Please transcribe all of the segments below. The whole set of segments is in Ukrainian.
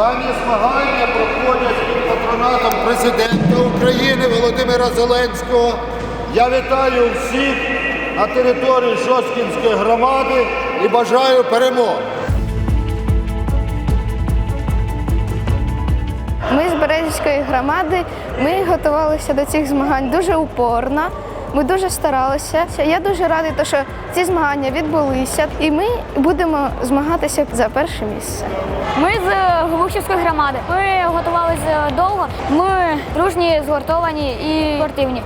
Дані змагання проходять під патронатом президента України Володимира Зеленського. Я вітаю всіх на території Шосткінської громади і бажаю перемог. Ми з Березівської громади ми готувалися до цих змагань дуже упорно. Ми дуже старалися. Я дуже радий, що ці змагання відбулися, і ми будемо змагатися за перше місце. Ми з е, Глухівської громади. Ми готувалися довго. Ми дружні, згуртовані і спортивні.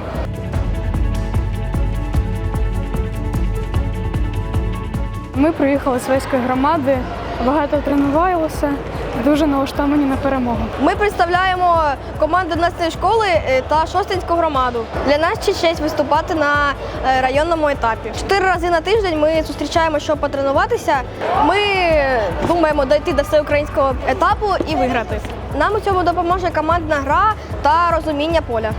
Ми приїхали з Веської громади, багато тренувалися, дуже налаштовані на перемогу. Ми представляємо команду 11 школи е, та Шостинську громаду. Для нас ще честь виступати на е, районному етапі. Чотири рази на тиждень ми зустрічаємо, щоб потренуватися. Ми думаємо дойти до всеукраїнського етапу і виграти. Нам у цьому допоможе командна гра та розуміння поля.